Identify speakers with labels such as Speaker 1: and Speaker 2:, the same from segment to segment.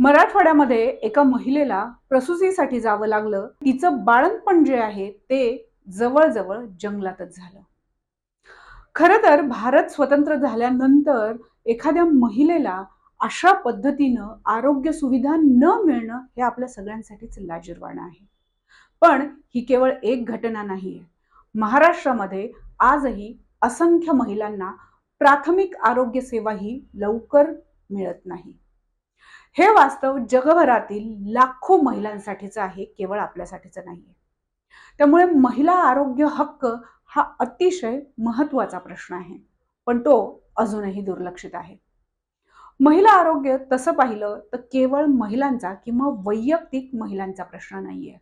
Speaker 1: मराठवाड्यामध्ये एका महिलेला प्रसूतीसाठी जावं लागलं. तिचं बाळणपण जे आहे ते जवळजवळ जंगलातच झालं. खरं तर भारत स्वतंत्र झाल्यानंतर एखाद्या महिलेला अशा पद्धतीनं आरोग्य सुविधा न मिळणं हे आपल्या सगळ्यांसाठीच लाजीरवाणं आहे. पण ही केवळ एक घटना नाही आहे महाराष्ट्रामध्ये आजही असंख्य महिलांना प्राथमिक आरोग्य सेवा ही लवकर मिळत नाही. हे वास्तव जगभरातील लाखो महिलांसाठीच आहे केवळ आपल्यासाठीचं नाही आहे त्यामुळे महिला आरोग्य हक्क हा अतिशय महत्त्वाचा प्रश्न आहे पण तो अजूनही दुर्लक्षित आहे. महिला आरोग्य तसं पाहिलं तर केवळ महिलांचा किंवा वैयक्तिक महिलांचा प्रश्न नाहीये.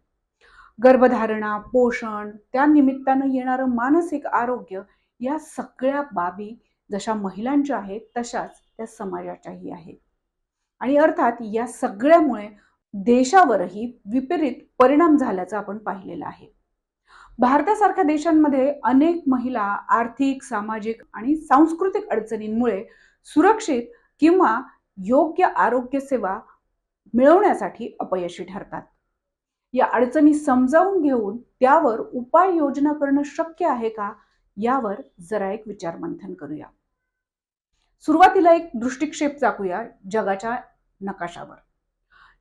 Speaker 1: गर्भधारणा पोषण त्या निमित्तानं येणारं मानसिक आरोग्य या सगळ्या बाबी जशा महिलांच्या आहेत तशाच त्या समाजाच्याही आहेत. आणि अर्थात या सगळ्यामुळे देशावरही विपरीत परिणाम झाल्याचं आपण पाहिलेलं आहे. भारतासारख्या देशांमध्ये अनेक महिला आर्थिक सामाजिक आणि सांस्कृतिक अडचणींमुळे सुरक्षित किंवा योग्य आरोग्य सेवा मिळवण्यासाठी अपयशी ठरतात. या अडचणी समजावून घेऊन त्यावर उपाययोजना करणं शक्य आहे का यावर जरा एक विचार मंथन करूया. सुरुवातीला एक दृष्टिक्षेप चाकूया. जगाच्या नकाशावर.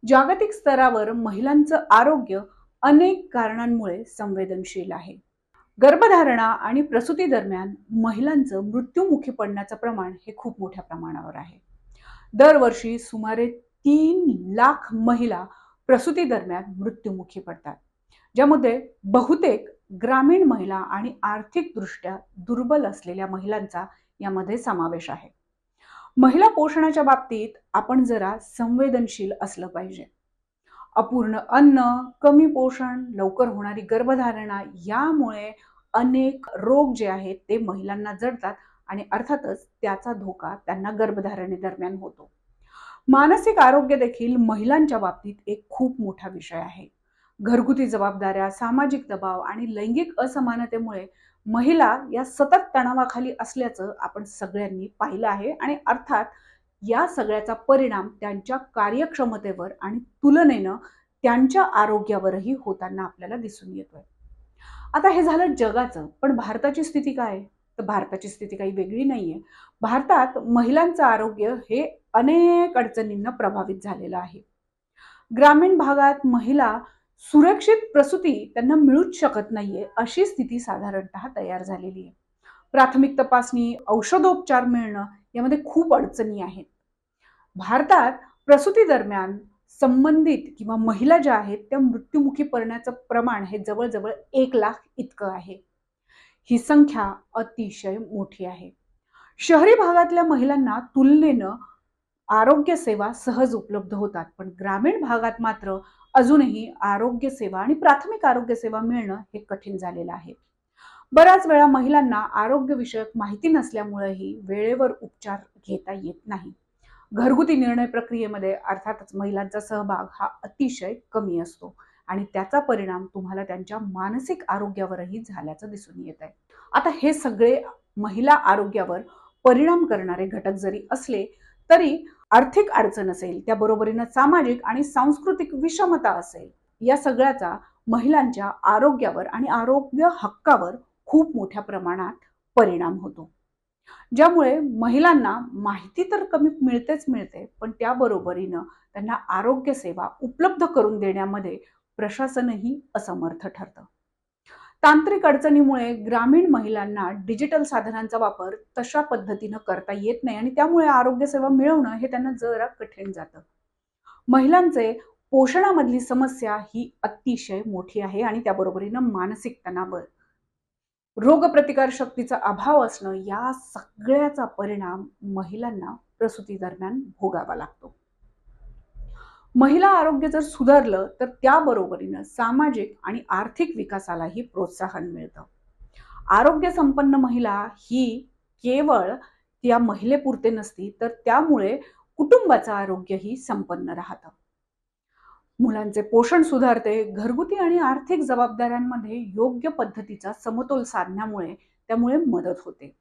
Speaker 1: जागतिक स्तरावर महिलांचं आरोग्य अनेक कारणांमुळे संवेदनशील आहे. गर्भधारणा आणि प्रसूती दरम्यान महिलांचं मृत्यूमुखी पडण्याचं प्रमाण हे खूप मोठ्या प्रमाणावर आहे. दरवर्षी सुमारे तीन लाख महिला प्रसूती दरम्यान मृत्यूमुखी पडतात ज्यामध्ये बहुतेक ग्रामीण महिला आणि आर्थिकदृष्ट्या दुर्बल असलेल्या महिलांचा यामध्ये समावेश आहे. महिला पोषणाच्या बाबतीत आपण जरा संवेदनशील असलं पाहिजे. अपूर्ण अन्न कमी पोषण लवकर होणारी गर्भधारणा यामुळे अनेक रोग जे आहेत ते महिलांना जडतात आणि अर्थातच त्याचा धोका त्यांना गर्भधारणेदरम्यान होतो. मानसिक आरोग्य देखील महिलांच्या बाबतीत एक खूप मोठा विषय आहे. घरगुती जबाबदाऱ्या सामाजिक दबाव आणि लैंगिक असमानतेमुळे महिला या सतत तणावाखाली असल्याचं आपण सगळ्यांनी पाहिलं आहे आणि अर्थात या सगळ्याचा परिणाम त्यांच्या कार्यक्षमतेवर आणि तुलनेनं त्यांच्या आरोग्यावरही होताना आपल्याला दिसून येतोय. आता हे झालं जगाचं पण भारताची स्थिती काय? तर भारताची स्थिती काही वेगळी नाहीये. भारतात महिलांचं आरोग्य हे अनेक अडचणींना प्रभावित झालेलं आहे. ग्रामीण भागात महिला सुरक्षित प्रसूती त्यांना मिळूच शकत नाहीये अशी स्थिती साधारणतः तयार झालेली आहे. प्राथमिक तपासणी औषधोपचार मिळणं यामध्ये खूप अडचणी आहेत. भारतात प्रसूती दरम्यान संबंधित किंवा महिला ज्या आहेत त्या मृत्युमुखी पडण्याचं प्रमाण हे जवळजवळ एक लाख इतकं आहे. ही संख्या अतिशय मोठी आहे. शहरी भागातल्या महिलांना तुलनेनं आरोग्य सेवा सहज उपलब्ध होतात. पण ग्रामीण भागात मात्र अजूनही आरोग्य सेवा आणि प्राथमिक आरोग्यसेवा मिळणं हे कठीण झालेलं आहे. बऱ्याच वेळा महिलांना आरोग्यविषयक माहिती नसल्यामुळेही वेळेवर उपचार घेता येत नाही. घरगुती निर्णय प्रक्रियेमध्ये अर्थातच महिलांचा सहभाग हा अतिशय कमी असतो आणि त्याचा परिणाम तुम्हाला त्यांच्या मानसिक आरोग्यावरही झाल्याचं दिसून येत आहे. आता हे सगळे महिला आरोग्यावर परिणाम करणारे घटक जरी असले तरी आर्थिक अडचण असेल त्याबरोबरीनं सामाजिक आणि सांस्कृतिक विषमता असेल या सगळ्याचा महिलांच्या आरोग्यावर आणि आरोग्य हक्कावर खूप मोठ्या प्रमाणात परिणाम होतो. ज्यामुळे महिलांना माहिती तर कमी मिळतेच मिळते पण त्याबरोबरीनं त्यांना आरोग्य सेवा उपलब्ध करून देण्यामध्ये प्रशासनही असमर्थ ठरतं. तांत्रिक अडचणीमुळे ग्रामीण महिलांना डिजिटल साधनांचा वापर तशा पद्धतीनं करता येत नाही आणि त्यामुळे आरोग्यसेवा मिळवणं हे त्यांना जरा कठीण जातं. महिलांचे पोषणामधली समस्या ही अतिशय मोठी आहे आणि त्याबरोबरीनं मानसिक तणावर रोगप्रतिकार शक्तीचा अभाव असणं या सगळ्याचा परिणाम महिलांना प्रसूती दरम्यान भोगावा लागतो. महिला आरोग्य जर सुधारलं तर त्याबरोबरीनं सामाजिक आणि आर्थिक विकासालाही प्रोत्साहन मिळतं. आरोग्य संपन्न महिला ही केवळ त्या महिलेपुरते नसती तर त्यामुळे कुटुंबाचं आरोग्यही संपन्न राहतं. मुलांचे पोषण सुधारते घरगुती आणि आर्थिक जबाबदाऱ्यांमध्ये योग्य पद्धतीचा समतोल साधण्यामुळे त्यामुळे मदत होते.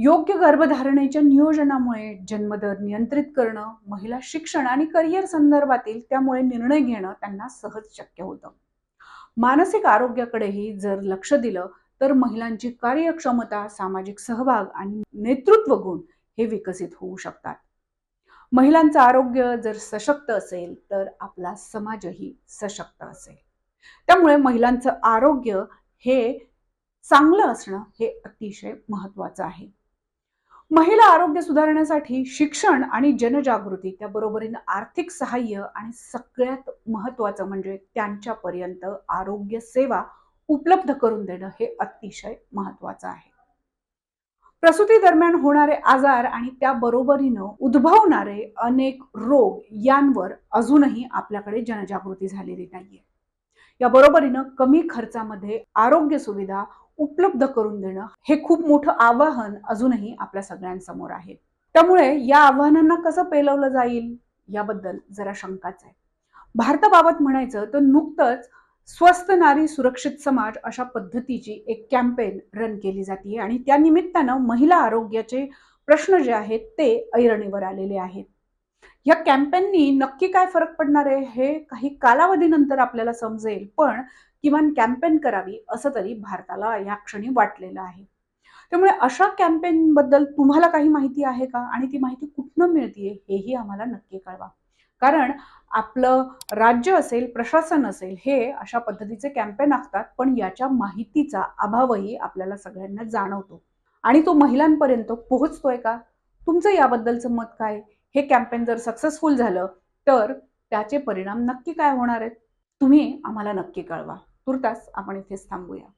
Speaker 1: योग्य गर्भधारणेच्या नियोजनामुळे जन्मदर नियंत्रित करणं महिला शिक्षण आणि करिअर संदर्भातील त्यामुळे निर्णय घेणं त्यांना सहज शक्य होतं. मानसिक आरोग्याकडेही जर लक्ष दिलं तर महिलांची कार्यक्षमता सामाजिक सहभाग आणि नेतृत्व गुण हे विकसित होऊ शकतात. महिलांचं आरोग्य जर सशक्त असेल तर आपला समाजही सशक्त असेल. त्यामुळे महिलांचं आरोग्य हे चांगलं असणं हे अतिशय महत्त्वाचं आहे. महिला आरोग्य सुधारण्यासाठी शिक्षण आणि जनजागृती त्या बरोबरीनं आर्थिक सहाय्य आणि सगळ्यात महत्वाचं म्हणजे त्यांच्यापर्यंत आरोग्य सेवा उपलब्ध करून देणं हे अतिशय महत्वाचं आहे. प्रसूती दरम्यान होणारे आजार आणि त्या बरोबरीनं उद्भवणारे अनेक रोग यांवर अजूनही आपल्याकडे जनजागृती झालेली नाहीये. या बरोबरीनं कमी खर्चामध्ये आरोग्य सुविधा उपलब्ध करून देणं हे खूप मोठं आव्हान अजूनही आपल्या सगळ्यांसमोर आहे. त्यामुळे या आव्हानांना कसं पेलवलं जाईल याबद्दल जरा शंकाच आहे. भारताबाबत म्हणायचं तर नुकतंच स्वस्त नारी सुरक्षित समाज अशा पद्धतीची एक कॅम्पेन रन केली जाते आणि त्या निमित्तानं महिला आरोग्याचे प्रश्न जे आहेत ते ऐरणीवर आलेले आहेत. या कॅम्पेननी नक्की काय फरक पडणार आहे हे काही कालावधीनंतर आपल्याला समजेल पण किमान कॅम्पेन करावी असं तरी भारताला या क्षणी वाटलेलं आहे. त्यामुळे अशा कॅम्पेन बद्दल तुम्हाला काही माहिती आहे का? आणि ती माहिती कुठनं मिळतीये हेही आम्हाला नक्की कळवा. कारण आपलं राज्य असेल प्रशासन असेल हे अशा पद्धतीचे कॅम्पेन आखतात पण याच्या माहितीचा अभावही आपल्याला सगळ्यांना जाणवतो. आणि तो महिलांपर्यंत पोहोचतोय का? तुमचं याबद्दलचं मत काय? हे कॅम्पेन जर सक्सेसफुल झालं तर त्याचे परिणाम नक्की काय होणार आहेत? तुम्ही आम्हाला नक्की कळवा. तुर्तास आपण इथेच थांबूया.